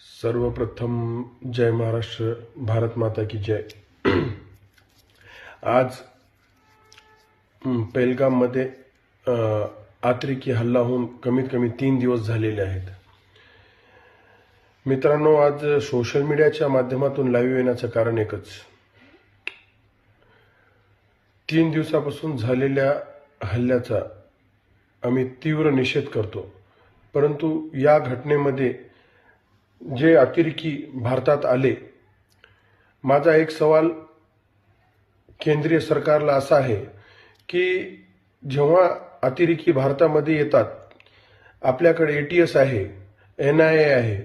सर्वप्रथम जय महाराष्ट्र भारत माता की जय. आज पेलगाममध्ये आत्रिकी हल्ला होऊन कमीत कमी तीन दिवस झालेले आहेत. मित्रांनो आज सोशल मीडियाच्या माध्यमातून लाईव्ह येण्याचं कारण एकच. तीन दिवसापासून झालेल्या हल्ल्याचा आम्ही तीव्र निषेध करतो. परंतु या घटनेमध्ये जे अतिरेकी भारतात आले माझा एक सवाल केंद्रीय सरकारला असा आहे की जेव्हा अतिरेकी भारतामध्ये येतात आपल्याकडे ए टी एस आहे एन आय ए आहे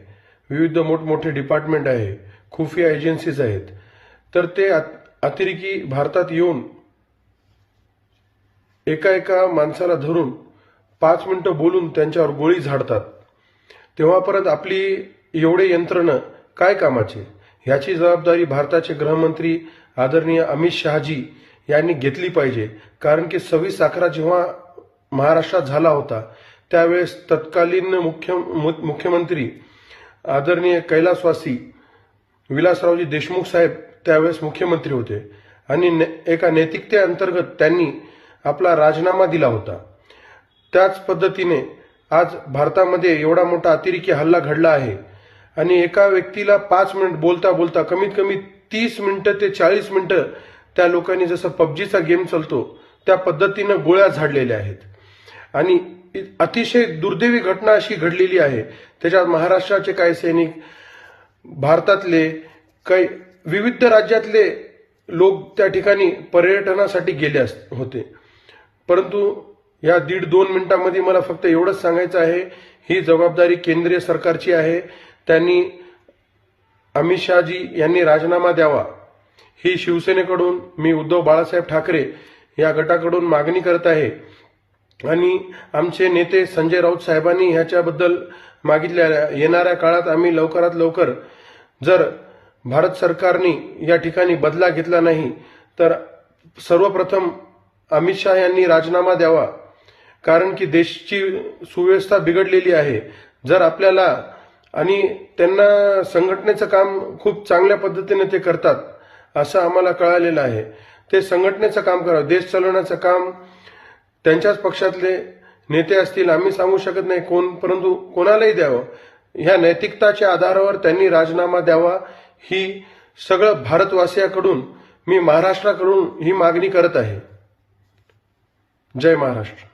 विविध मोठमोठे डिपार्टमेंट आहे खुफिया एजन्सीज आहेत तर ते अतिरेकी भारतात येऊन एका एका माणसाला धरून पाच मिनटं बोलून त्यांच्यावर गोळी झाडतात. तेव्हा परत आपली एवढे यंत्रणं काय कामाचे? ह्याची जबाबदारी भारताचे गृहमंत्री आदरणीय अमित शहाजी यांनी घेतली पाहिजे. कारण की सव्वीस अकरा जेव्हा महाराष्ट्रात झाला होता त्यावेळेस तत्कालीन मुख्य मु- मुख्यमंत्री आदरणीय कैलासवासी विलासरावजी देशमुख साहेब त्यावेळेस मुख्यमंत्री होते. आणि ने- एका नैतिकतेअंतर्गत त्यांनी आपला राजीनामा दिला होता. त्याच पद्धतीने आज भारतामध्ये एवढा मोठा अतिरेकी हल्ला घडला आहे. आणि एका व्यक्तीला पाच मिनिट बोलता बोलता कमीत कमी तीस मिनिटं ते चाळीस मिनिटं त्या लोकांनी जसं पबजीचा गेम चालतो त्या पद्धतीनं गोळ्या झाडलेल्या आहेत. आणि अतिशय दुर्दैवी घटना अशी घडलेली आहे. त्याच्यात महाराष्ट्राचे काही सैनिक भारतातले काही विविध राज्यातले लोक त्या ठिकाणी पर्यटनासाठी गेले अस- होते. परंतु या दीड दोन मिनिटांमध्ये मला फक्त एवढंच सांगायचं आहे ही जबाबदारी केंद्रीय सरकारची आहे. त्यांनी अमित शहाजी यांनी राजीनामा द्यावा. ही शिवसेनेकडून मी उद्धव बाळासाहेब ठाकरे या गटाकडून मागणी करत आहे. आणि आमचे नेते संजय राऊत साहेबांनी ह्याच्याबद्दल मागितल्या येणाऱ्या काळात आम्ही लवकरात लवकर जर भारत सरकारने या ठिकाणी बदला घेतला नाही तर सर्वप्रथम अमित शहा यांनी राजीनामा द्यावा. कारण की देशची सुव्यवस्था बिघडलेली आहे. जर आपल्याला आणि त्यांना संघटनेचं काम खूप चांगल्या पद्धतीने ते करतात असं आम्हाला कळालेलं आहे. ते संघटनेचं काम करावं देश चालवण्याचं काम त्यांच्याच पक्षातले नेते असतील आम्ही सांगू शकत नाही कोण परंतु कोणालाही द्यावं. ह्या नैतिकताच्या आधारावर त्यांनी राजीनामा द्यावा ही सगळं भारतवासियाकडून मी महाराष्ट्राकडून ही मागणी करत आहे. जय महाराष्ट्र.